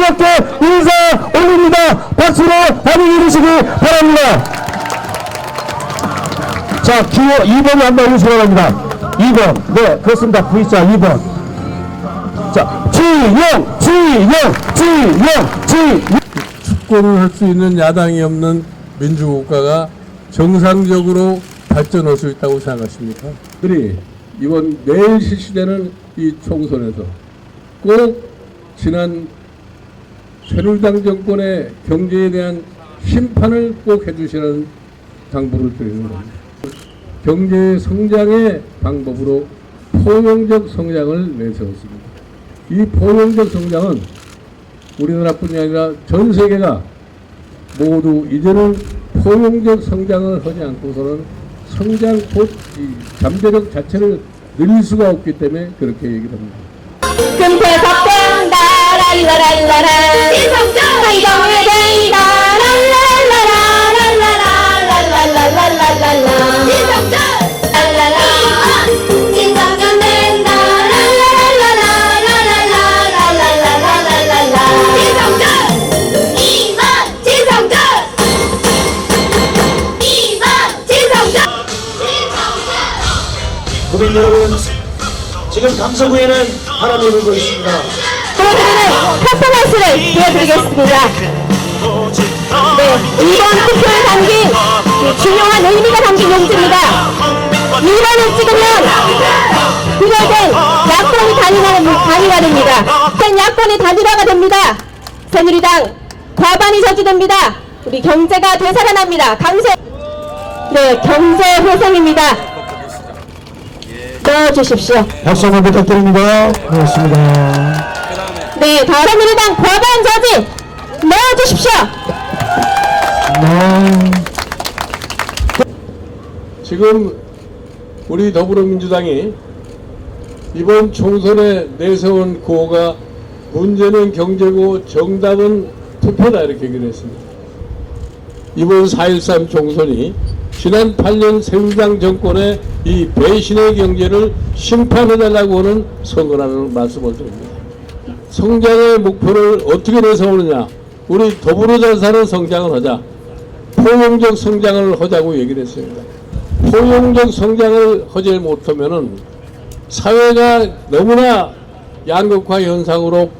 이렇게 인사 올립니다. 박수로 환영해 주시기 바랍니다. 자, 기호 2번 한번 우수로 갑니다. 2번. 네, 그렇습니다. V자 2번. 자, 지영, 지영, 지영, 지영. 집권을 할수 있는 야당이 없는 민주국가가 정상적으로 발전할 수 있다고 생각하십니까? 들이 이번 내일 실시되는 이 총선에서 꼭 지난 새누리당 정권의 경제에 대한 심판을 꼭 해주시는 당부를 드리는 겁니다. 경제 성장의 방법으로 포용적 성장을 내세웠습니다. 이 포용적 성장은 우리나라뿐이 아니라 전 세계가 모두 이제는 포용적 성장을 하지 않고서는 성장 곧이 잠재력 자체를 늘릴 수가 없기 때문에 그렇게 얘기를 합니다. 국민 여러분, 지금 강서구에는 바람이 불고 있습니다. 보여드리는 퍼포먼스를 보여드리겠습니다. 네, 이번 투표에 담긴 이 중요한 의미가 담긴 용지입니다. 2번을 찍으면 부여된 야권이 단일화, 됩니다. 된 야권이 단일화가 됩니다. 새누리당 과반이 저지됩니다. 우리 경제가 되살아납니다. 강세, 네, 경제 회생입니다. 넣어주십시오. 박수 한번 부탁드립니다. 고맙습니다. 네, 다음 새누리당 과반 저지 넣어주십시오. 네. 지금 우리 더불어민주당이 이번 총선에 내세운 구호가 문제는 경제고 정답은 투표다 이렇게 얘기를 했습니다. 이번 4.13 총선이 지난 8년 새누리당 정권의 이 배신의 경제를 심판해달라고 하는 선거라는 말씀을 드립니다. 성장의 목표를 어떻게 내세우느냐 우리 더불어 잘 사는 성장을 하자 포용적 성장을 하자고 얘기를 했습니다. 포용적 성장을 하지 못하면은 사회가 너무나 양극화 현상으로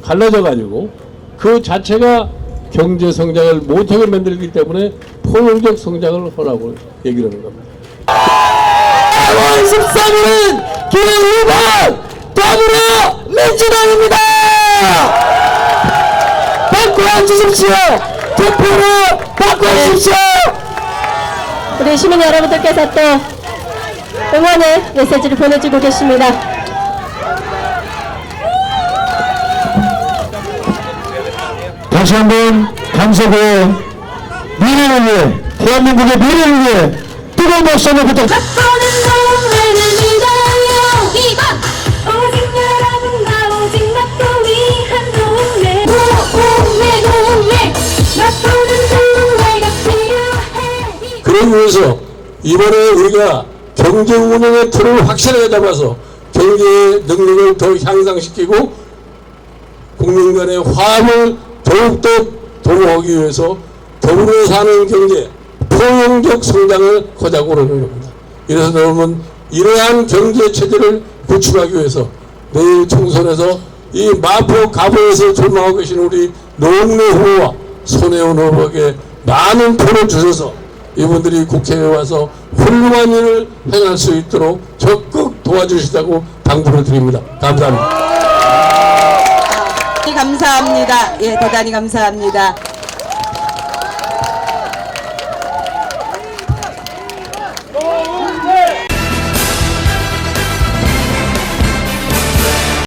갈라져 가지고 그 자체가 경제 성장을 못하게 만들기 때문에 포용적 성장을 하라고 얘기를 하는 겁니다. 4월 13일은 기호 2번 더불어 민주당입니다. 바꿔 주십시오. 투표로 바꿔 주십시오. 우리 시민 여러분들께서 또 응원의 메시지를 보내주고 계십니다. 다시 한번 강서구의 미래를 위해 대한민국의 미래를 위해 뜨거운 박수 한번 부탁 보는 동네는 믿어요 2번. 오직 여러분과 오직 나도 위한 동네. 동네 동네. 나보는 동네가 필요해. 그러기 위해서 이번에 우리가 경제 운영의 틀을 확실하게 잡아서 경제의 능력을 더 향상시키고 국민 간의 화합을 더욱더 도모하기 위해서 더불어 사는 경제, 포용적 성장을 하자고 그러는 겁니다. 이래서 여러분 이러한 경제 체제를 구축하기 위해서 내일 총선에서 이 마포 가보에서 출마하고 계신 우리 노웅래 후보와 손혜원 후보에게 많은 표를 주셔서 이분들이 국회에 와서 훌륭한 일을 행할 수 있도록 적극 도와주시자고 당부를 드립니다. 감사합니다. 감사합니다. 예, 대단히 감사합니다.